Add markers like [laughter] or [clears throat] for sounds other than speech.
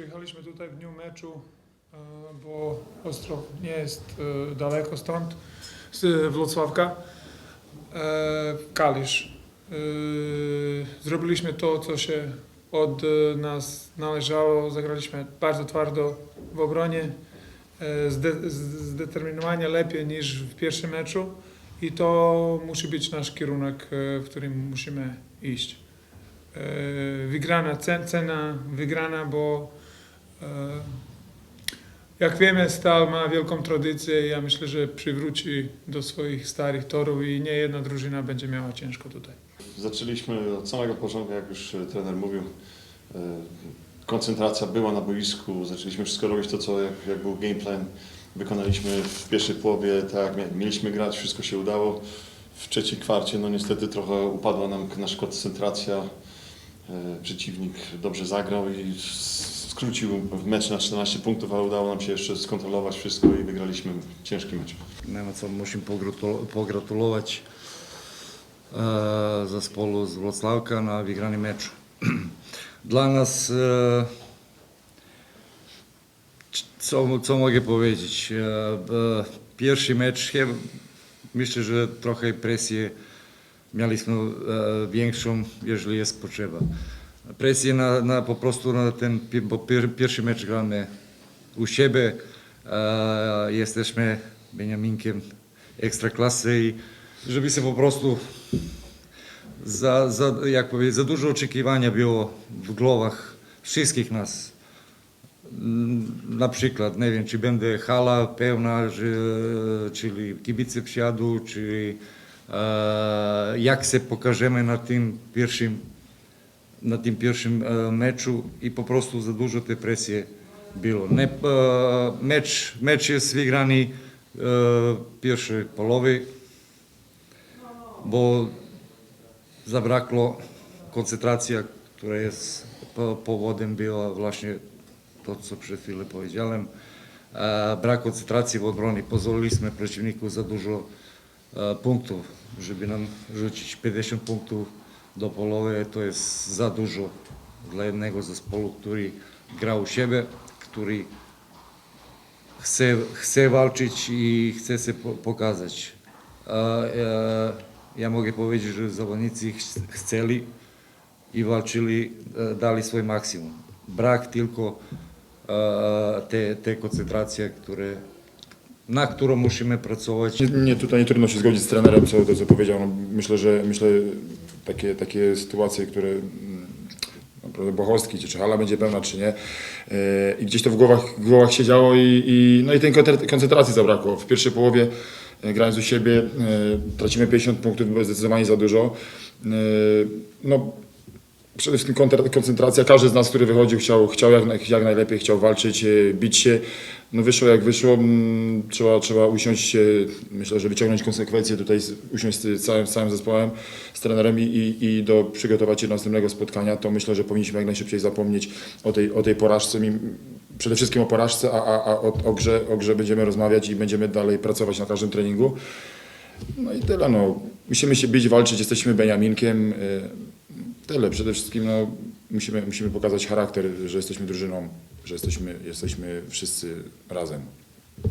Przyjechaliśmy tutaj w dniu meczu, e, bo Ostrów nie jest e, daleko stąd, z Wrocławka, e, Kalisz. E, Zrobiliśmy to, co się od nas należało. Zagraliśmy bardzo twardo w obronie, zdeterminowanie lepiej niż w pierwszym meczu i to musi być nasz kierunek, w którym musimy iść. Wygrana cen, cena, wygrana, bo jak wiemy, Stal ma wielką tradycję i ja myślę, że przywróci do swoich starych torów i nie jedna drużyna będzie miała ciężko tutaj. Zaczęliśmy od samego początku, jak już e, trener mówił. e, Koncentracja była na boisku, zaczęliśmy wszystko robić to, co jak, jak był game plan. Wykonaliśmy w pierwszej połowie tak, mieliśmy grać, wszystko się udało. W trzeciej kwarcie, no niestety trochę upadła nam nasza koncentracja. E, Przeciwnik dobrze zagrał i skrócił mecz na 14 punktów, ale udało nam się jeszcze skontrolować wszystko i wygraliśmy ciężki mecz. Nema co musím pogratu- pogratulovať e, zespolu z Wrocławka na wygrany mecz. [clears throat] Dla nas, e, co, co mogę powiedzieć, e, e, pierwszy mecz, myślę, że trochę presję mieliśmy e, większą, jeżeli jest potrzeba. Presję na, na po prostu na ten, bo pier, pierwszy mecz gramy u siebie, e, jesteśmy Beniaminkiem ekstraklasy i żeby się po prostu za, za, jak powiedzieć, za dużo oczekiwania było w głowach wszystkich nas. Na przykład, nie wiem, czy będzie hala pełna, że, czyli kibice wsiadu, czy e, jak się pokażemy na tym pierwszym, na tym pierwszym e, meczu i po prostu za dużo tej presji było. Nie, e, mecz, mecz jest wygrany e, pierwszej połowy, bo zabrakło koncentracja, która jest po- powodem była właśnie to, co przed chwilą powiedziałem. E, Brak koncentracji w obronie. Pozwoliliśmy przeciwniku za dużo punktów, żeby nam rzucić 50 punktów do połowy. To jest za dużo dla jednego zespołu, który gra u siebie, który chce, chce walczyć i chce się po- pokazać. E, Ja mogę powiedzieć, że zawodnicy ch- chcieli i walczyli, e, dali swój maksimum. Brak tylko e, te, te koncentracji, które, na którą musimy pracować. Nie, nie, tutaj nie trudno się zgodzić z trenerem, co, to co powiedział. No, myślę, że myślę, takie, takie sytuacje, które mm, naprawdę Bochowski, czy, czy hala będzie pełna, czy nie. E, I gdzieś to w głowach, w głowach się działo i, i, no i tej koncentracji zabrakło. W pierwszej połowie e, grając u siebie e, tracimy 50 punktów, było zdecydowanie za dużo. No, przede wszystkim koncentracja. Każdy z nas, który wychodził, chciał, chciał jak, jak najlepiej, chciał walczyć, e, bić się. No wyszło jak wyszło. mm, Trzeba, trzeba usiąść, e, myślę, że wyciągnąć konsekwencje tutaj, usiąść z całym, całym zespołem, z trenerem i, i, do, przygotować się do następnego spotkania. To myślę, że powinniśmy jak najszybciej zapomnieć o tej, o tej porażce. Przede wszystkim o porażce, a, a, a o, o, grze, o grze będziemy rozmawiać i będziemy dalej pracować na każdym treningu. No i tyle. No. Musimy się bić, walczyć, jesteśmy Beniaminkiem. Tyle. Przede wszystkim no, musimy, musimy pokazać charakter, że jesteśmy drużyną, że jesteśmy, jesteśmy wszyscy razem.